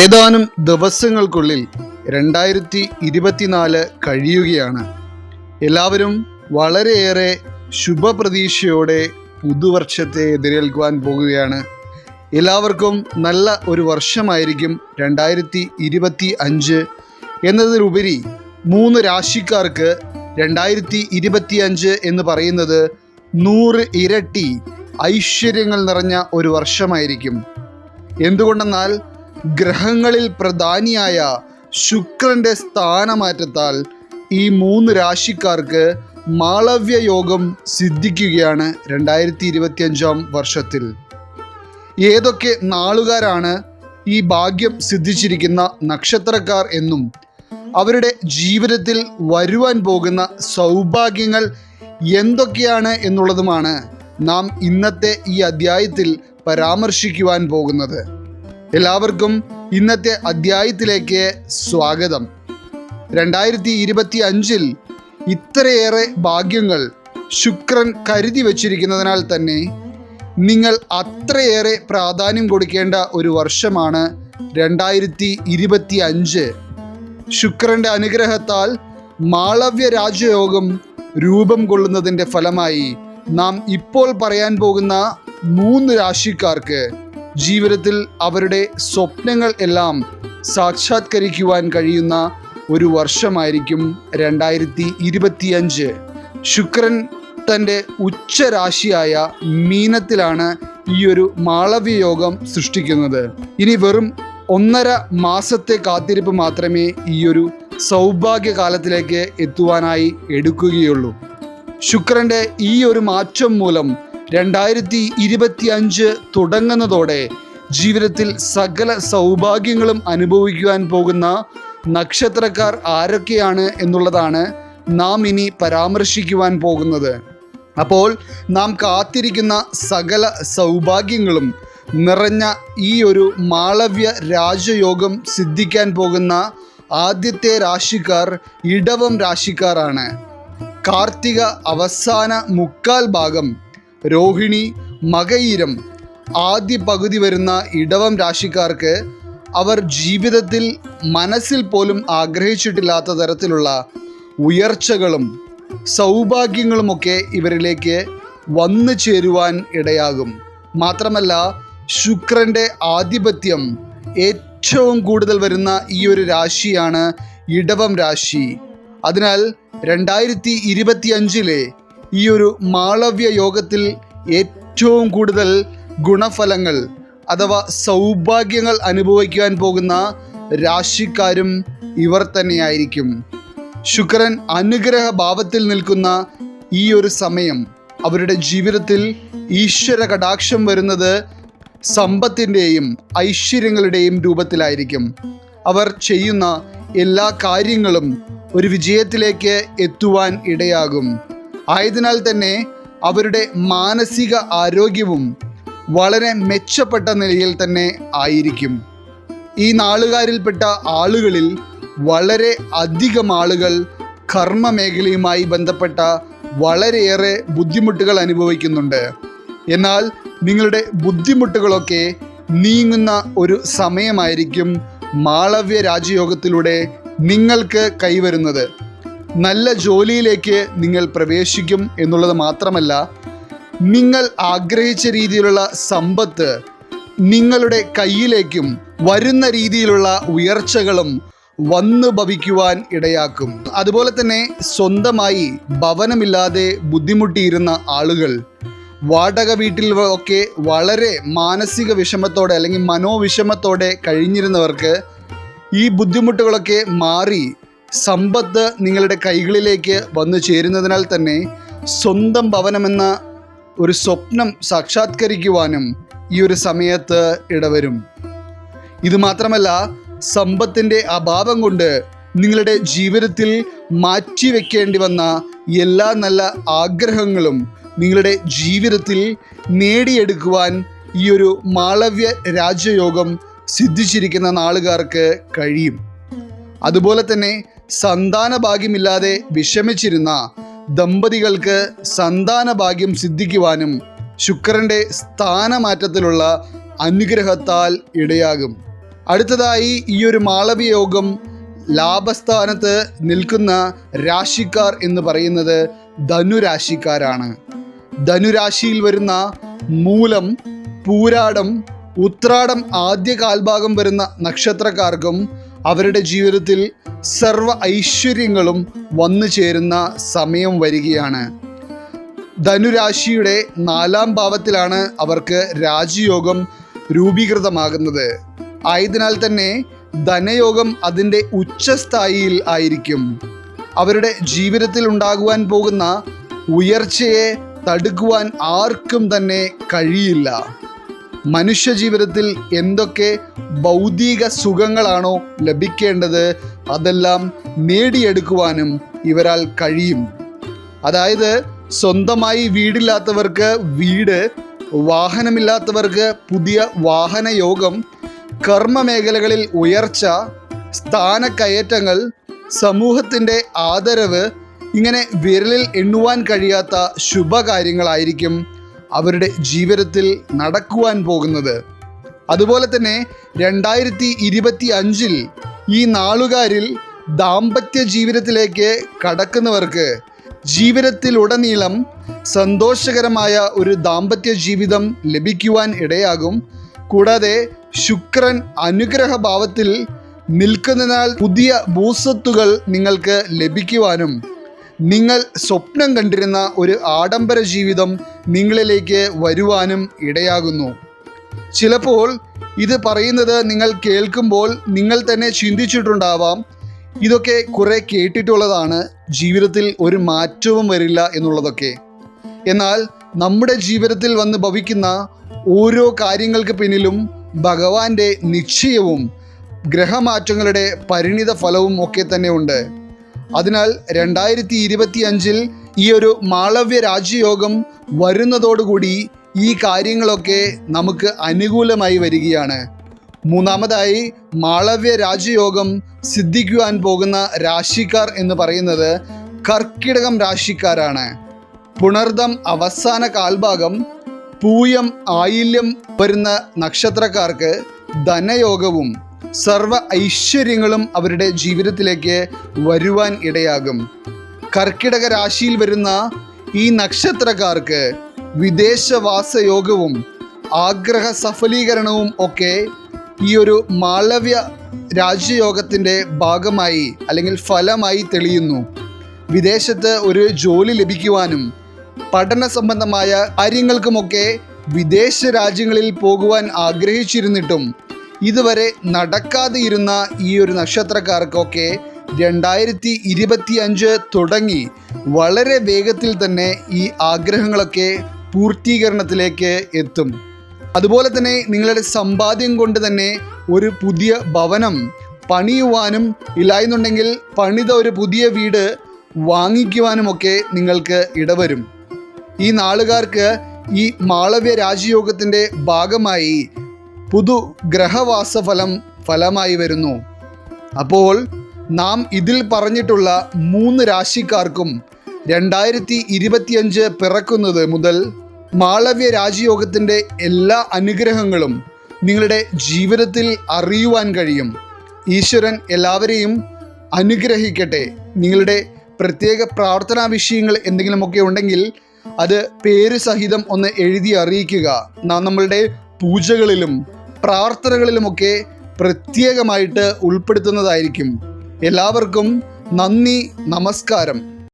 ഏതാനും ദിവസങ്ങൾക്കുള്ളിൽ രണ്ടായിരത്തി ഇരുപത്തിനാല് കഴിയുകയാണ്. എല്ലാവരും വളരെയേറെ ശുഭപ്രതീക്ഷയോടെ പുതുവർഷത്തെ എതിരേൽക്കുവാൻ പോകുകയാണ്. എല്ലാവർക്കും നല്ല ഒരു വർഷമായിരിക്കും രണ്ടായിരത്തി ഇരുപത്തി അഞ്ച് എന്നതിലുപരി മൂന്ന് രാശിക്കാർക്ക് രണ്ടായിരത്തി ഇരുപത്തി അഞ്ച് എന്ന് പറയുന്നത് നൂറ് ഇരട്ടി ഐശ്വര്യങ്ങൾ നിറഞ്ഞ ഒരു വർഷമായിരിക്കും. എന്തുകൊണ്ടെന്നാൽ ഗ്രഹങ്ങളിൽ പ്രധാനിയായ ശുക്രന്റെ സ്ഥാനമാറ്റത്താൽ ഈ മൂന്ന് രാശിക്കാർക്ക് മാളവ്യ യോഗം സിദ്ധിക്കുകയാണ് രണ്ടായിരത്തി ഇരുപത്തിയഞ്ചാം വർഷത്തിൽ. ഏതൊക്കെ നാളുകാരാണ് ഈ ഭാഗ്യം സിദ്ധിച്ചിരിക്കുന്ന നക്ഷത്രക്കാർ എന്നും അവരുടെ ജീവിതത്തിൽ വരുവാൻ പോകുന്ന സൗഭാഗ്യങ്ങൾ എന്തൊക്കെയാണ് എന്നുള്ളതുമാണ് നാം ഇന്നത്തെ ഈ അധ്യായത്തിൽ പരാമർശിക്കുവാൻ പോകുന്നത്. എല്ലാവർക്കും ഇന്നത്തെ അധ്യായത്തിലേക്ക് സ്വാഗതം. രണ്ടായിരത്തി ഇരുപത്തി അഞ്ചിൽ ഇത്രയേറെ ഭാഗ്യങ്ങൾ ശുക്രൻ കരുതി വച്ചിരിക്കുന്നതിനാൽ തന്നെ നിങ്ങൾ അത്രയേറെ പ്രാധാന്യം കൊടുക്കേണ്ട ഒരു വർഷമാണ് രണ്ടായിരത്തി ഇരുപത്തി അഞ്ച് ശുക്രന്റെ അനുഗ്രഹത്താൽ മാളവ്യ രാജയോഗം രൂപം കൊള്ളുന്നതിന്റെ ഫലമായി നാം ഇപ്പോൾ പറയാൻ പോകുന്ന മൂന്ന് രാശിക്കാർക്ക് ജീവിതത്തിൽ അവരുടെ സ്വപ്നങ്ങൾ എല്ലാം സാക്ഷാത്കരിക്കുവാൻ കഴിയുന്ന ഒരു വർഷമായിരിക്കും രണ്ടായിരത്തി ഇരുപത്തിയഞ്ച് ശുക്രൻ തന്റെ ഉച്ചരാശിയായ മീനത്തിലാണ് ഈ ഒരു മാളവ്യയോഗം സൃഷ്ടിക്കുന്നത്. ഇനി വെറും ഒന്നര മാസത്തെ കാത്തിരിപ്പ് മാത്രമേ ഈ ഒരു സൗഭാഗ്യകാലത്തിലേക്ക് എത്തുവാനായി എടുക്കുകയുള്ളൂ. ശുക്രന്റെ ഈ ഒരു മാറ്റം മൂലം രണ്ടായിരത്തി ഇരുപത്തി അഞ്ച് തുടങ്ങുന്നതോടെ ജീവിതത്തിൽ സകല സൗഭാഗ്യങ്ങളും അനുഭവിക്കുവാൻ പോകുന്ന നക്ഷത്രക്കാർ ആരൊക്കെയാണ് എന്നുള്ളതാണ് നാം ഇനി പരാമർശിക്കുവാൻ പോകുന്നത്. അപ്പോൾ നാം കാത്തിരിക്കുന്ന സകല സൗഭാഗ്യങ്ങളും നിറഞ്ഞ ഈ ഒരു മാളവ്യ രാജയോഗം സിദ്ധിക്കാൻ പോകുന്ന ആദ്യത്തെ രാശിക്കാർ ഇടവം രാശിക്കാരാണ്. കാർത്തിക അവസാന മുക്കാൽ ഭാഗം രോഹിണി മകയിരം ആദ്യ പകുതി വരുന്ന ഇടവം രാശിക്കാർക്ക് അവർ ജീവിതത്തിൽ മനസ്സിൽ പോലും ആഗ്രഹിച്ചിട്ടില്ലാത്ത തരത്തിലുള്ള ഉയർച്ചകളും സൗഭാഗ്യങ്ങളുമൊക്കെ ഇവരിലേക്ക് വന്നു ചേരുവാൻ ഇടയാകും. മാത്രമല്ല ശുക്രന്റെ ആധിപത്യം ഏറ്റവും കൂടുതൽ വരുന്ന ഈ ഒരു രാശിയാണ് ഇടവം രാശി. അതിനാൽ രണ്ടായിരത്തി ഇരുപത്തി അഞ്ചിലെ ഈ ഒരു മാളവ്യ യോഗത്തിൽ ഏറ്റവും കൂടുതൽ ഗുണഫലങ്ങൾ അഥവാ സൗഭാഗ്യങ്ങൾ അനുഭവിക്കുവാൻ പോകുന്ന രാശിക്കാരും ഇവർ തന്നെയായിരിക്കും. ശുക്രൻ അനുഗ്രഹ ഭാവത്തിൽ നിൽക്കുന്ന ഈ ഒരു സമയം അവരുടെ ജീവിതത്തിൽ ഈശ്വര കടാക്ഷം വരുന്നത് സമ്പത്തിന്റെയും ഐശ്വര്യങ്ങളുടെയും രൂപത്തിലായിരിക്കും. അവർ ചെയ്യുന്ന എല്ലാ കാര്യങ്ങളും ഒരു വിജയത്തിലേക്ക് എത്തുവാൻ ഇടയാകും. ആയതിനാൽ തന്നെ അവരുടെ മാനസിക ആരോഗ്യവും വളരെ മെച്ചപ്പെട്ട നിലയിൽ തന്നെ ആയിരിക്കും. ഈ നാളുകാരിൽപ്പെട്ട ആളുകളിൽ വളരെ അധികം ആളുകൾ കർമ്മ മേഖലയുമായി ബന്ധപ്പെട്ട വളരെയേറെ ബുദ്ധിമുട്ടുകൾ അനുഭവിക്കുന്നുണ്ട്. എന്നാൽ നിങ്ങളുടെ ബുദ്ധിമുട്ടുകളൊക്കെ നീങ്ങുന്ന ഒരു സമയമായിരിക്കും മാളവ്യ രാജയോഗത്തിലൂടെ നിങ്ങൾക്ക് കൈവരുന്നത്. നല്ല ജോലിയിലേക്ക് നിങ്ങൾ പ്രവേശിക്കും എന്നുള്ളത് മാത്രമല്ല നിങ്ങൾ ആഗ്രഹിച്ച രീതിയിലുള്ള സമ്പത്ത് നിങ്ങളുടെ കയ്യിലേക്കും വരുന്ന രീതിയിലുള്ള ഉയർച്ചകളും വന്നു ഭവിക്കുവാൻ ഇടയാക്കും. അതുപോലെ തന്നെ സ്വന്തമായി ഭവനമില്ലാതെ ബുദ്ധിമുട്ടിയിരുന്ന ആളുകൾ വാടക വീട്ടിൽ ഒക്കെ വളരെ മാനസിക വിഷമത്തോടെ അല്ലെങ്കിൽ മനോവിഷമത്തോടെ കഴിഞ്ഞിരുന്നവർക്ക് ഈ ബുദ്ധിമുട്ടുകളൊക്കെ മാറി സമ്പത്ത് നിങ്ങളുടെ കൈകളിലേക്ക് വന്നു ചേരുന്നതിനാൽ തന്നെ സ്വന്തം ഭവനമെന്ന ഒരു സ്വപ്നം സാക്ഷാത്കരിക്കുവാനും ഈ ഒരു സമയത്ത് ഇടവരും. ഇത് മാത്രമല്ല സമ്പത്തിന്റെ അഭാവം കൊണ്ട് നിങ്ങളുടെ ജീവിതത്തിൽ മാറ്റിവെക്കേണ്ടി വന്ന എല്ലാ നല്ല ആഗ്രഹങ്ങളും നിങ്ങളുടെ ജീവിതത്തിൽ നേടിയെടുക്കുവാൻ ഈ ഒരു മാളവ്യ രാജയോഗം സിദ്ധിച്ചിരിക്കുന്ന നാളുകാർക്ക് കഴിയും. അതുപോലെ തന്നെ സന്താന ഭാഗ്യമില്ലാതെ വിഷമിച്ചിരുന്ന ദമ്പതികൾക്ക് സന്താന ഭാഗ്യം സിദ്ധിക്കുവാനും ശുക്രന്റെ സ്ഥാനമാറ്റത്തിലുള്ള അനുഗ്രഹത്താൽ ഇടയാകും. അടുത്തതായി ഈ ഒരു മാളവിയോഗം ലാഭസ്ഥാനത്ത് നിൽക്കുന്ന രാശിക്കാർ എന്ന് പറയുന്നത് ധനുരാശിക്കാരാണ്. ധനുരാശിയിൽ വരുന്ന മൂലം പൂരാടം ഉത്രാടം ആദ്യ കാൽഭാഗം വരുന്ന നക്ഷത്രക്കാർക്കും അവരുടെ ജീവിതത്തിൽ സർവ ഐശ്വര്യങ്ങളും വന്നു ചേരുന്ന സമയം വരികയാണ്. ധനുരാശിയുടെ നാലാം ഭാവത്തിലാണ് അവർക്ക് രാജയോഗം രൂപീകൃതമാകുന്നത്. ആയതിനാൽ തന്നെ ധനയോഗം അതിന്റെ ഉച്ചസ്ഥായിയിൽ ആയിരിക്കും. അവരുടെ ജീവിതത്തിൽ ഉണ്ടാകുവാൻ പോകുന്ന ഉയർച്ചയെ തടുക്കുവാൻ ആർക്കും തന്നെ കഴിയില്ല. മനുഷ്യ ജീവിതത്തിൽ എന്തൊക്കെ ഭൗതിക സുഖങ്ങളാണോ ലഭിക്കേണ്ടത് അതെല്ലാം നേടിയെടുക്കുവാനും ഇവരാൽ കഴിയും. അതായത് സ്വന്തമായി വീടില്ലാത്തവർക്ക് വീട് വാഹനമില്ലാത്തവർക്ക് പുതിയ വാഹനയോഗം കർമ്മ മേഖലകളിൽ ഉയർച്ച സ്ഥാനക്കയറ്റങ്ങൾ സമൂഹത്തിന്റെ ആദരവ് ഇങ്ങനെ വിരലിൽ എണ്ണുവാൻ കഴിയാത്ത ശുഭകാര്യങ്ങളായിരിക്കും അവരുടെ ജീവിതത്തിൽ നടക്കുവാൻ പോകുന്നത്. അതുപോലെ തന്നെ രണ്ടായിരത്തി ഇരുപത്തി അഞ്ചിൽ ഈ നാളുകാരിൽ ദാമ്പത്യ ജീവിതത്തിലേക്ക് കടക്കുന്നവർക്ക് ജീവിതത്തിലുടനീളം സന്തോഷകരമായ ഒരു ദാമ്പത്യ ജീവിതം ലഭിക്കുവാൻ ഇടയാകും. കൂടാതെ ശുക്രൻ അനുഗ്രഹഭാവത്തിൽ നിൽക്കുന്നതിനാൽ പുതിയ ഭൂസ്വത്തുകൾ നിങ്ങൾക്ക് ലഭിക്കുവാനും നിങ്ങൾ സ്വപ്നം കണ്ടിരുന്ന ഒരു ആഡംബര ജീവിതം നിങ്ങളിലേക്ക് വരുവാനും ഇടയാകുന്നു. ചിലപ്പോൾ ഇത് പറയുന്നത് നിങ്ങൾ കേൾക്കുമ്പോൾ നിങ്ങൾ തന്നെ ചിന്തിച്ചിട്ടുണ്ടാവാം. ഇതൊക്കെ കുറെ കേട്ടിട്ടുള്ളതാണ്. ജീവിതത്തിൽ ഒരു മാറ്റവും വരില്ല എന്നുള്ളതൊക്കെ. എന്നാൽ നമ്മുടെ ജീവിതത്തിൽ വന്ന് ഭവിക്കുന്ന ഓരോ കാര്യങ്ങൾക്ക് പിന്നിലും ഭഗവാന്റെ നിശ്ചയവും ഗ്രഹമാറ്റങ്ങളുടെ പരിണിത ഫലവും ഒക്കെ തന്നെ ഉണ്ട്. അതിനാൽ രണ്ടായിരത്തി ഇരുപത്തി അഞ്ചിൽ ഈ ഒരു മാളവ്യ രാജ്യയോഗം വരുന്നതോടുകൂടി ഈ കാര്യങ്ങളൊക്കെ നമുക്ക് അനുകൂലമായി വരികയാണ്. മൂന്നാമതായി മാളവ്യ രാജയോഗം സിദ്ധിക്കുവാൻ പോകുന്ന രാശിക്കാർ എന്ന് പറയുന്നത് കർക്കിടകം രാശിക്കാരാണ്. പുണർദം അവസാന കാൽഭാഗം പൂയം ആയില്യം വരുന്ന നക്ഷത്രക്കാർക്ക് ധനയോഗവും സർവ ഐശ്വര്യങ്ങളും അവരുടെ ജീവിതത്തിലേക്ക് വരുവാൻ ഇടയാകും. കർക്കിടക രാശിയിൽ വരുന്ന ഈ നക്ഷത്രക്കാർക്ക് വിദേശവാസയോഗവും ആഗ്രഹ സഫലീകരണവും ഒക്കെ ഈ ഒരു മാളവ്യ രാജ്യയോഗത്തിന്റെ ഭാഗമായി അല്ലെങ്കിൽ ഫലമായി തെളിയുന്നു. വിദേശത്ത് ഒരു ജോലി ലഭിക്കുവാനും പഠന സംബന്ധമായ കാര്യങ്ങൾക്കുമൊക്കെ വിദേശ രാജ്യങ്ങളിൽ പോകുവാൻ ആഗ്രഹിച്ചിരുന്നിട്ടും ഇതുവരെ നടക്കാതെ ഇരുന്ന ഈ ഒരു നക്ഷത്രക്കാർക്കൊക്കെ രണ്ടായിരത്തി ഇരുപത്തി അഞ്ച് തുടങ്ങി വളരെ വേഗത്തിൽ തന്നെ ഈ ആഗ്രഹങ്ങളൊക്കെ പൂർത്തീകരണത്തിലേക്ക് എത്തും. അതുപോലെ തന്നെ നിങ്ങളുടെ സമ്പാദ്യം കൊണ്ട് തന്നെ ഒരു പുതിയ ഭവനം പണിയുവാനും ഇല്ലായെന്നുണ്ടെങ്കിൽ പണിത ഒരു പുതിയ വീട് വാങ്ങിക്കുവാനുമൊക്കെ നിങ്ങൾക്ക് ഇടവരും. ഈ നാളുകാർക്ക് ഈ മാളവ്യ രാജയോഗത്തിന്റെ ഭാഗമായി പുതു ഗ്രഹവാസഫലം ഫലമായി വരുന്നു. അപ്പോൾ നാം ഇതിൽ പറഞ്ഞിട്ടുള്ള മൂന്ന് രാശിക്കാർക്കും രണ്ടായിരത്തി ഇരുപത്തിയഞ്ച് പിറക്കുന്നത് മുതൽ മാളവ്യ രാജയോഗത്തിന്റെ എല്ലാ അനുഗ്രഹങ്ങളും നിങ്ങളുടെ ജീവിതത്തിൽ അറിയുവാൻ കഴിയും. ഈശ്വരൻ എല്ലാവരെയും അനുഗ്രഹിക്കട്ടെ. നിങ്ങളുടെ പ്രത്യേക പ്രാർത്ഥനാ വിഷയങ്ങൾ എന്തെങ്കിലുമൊക്കെ ഉണ്ടെങ്കിൽ അത് പേര് സഹിതം ഒന്ന് എഴുതി അറിയിക്കുക. നാം നമ്മളുടെ പൂജകളിലും പ്രാർത്ഥനകളിലുമൊക്കെ പ്രത്യേകമായിട്ട് ഉൾപ്പെടുത്തുന്നതായിരിക്കും. എല്ലാവർക്കും നന്ദി നമസ്കാരം.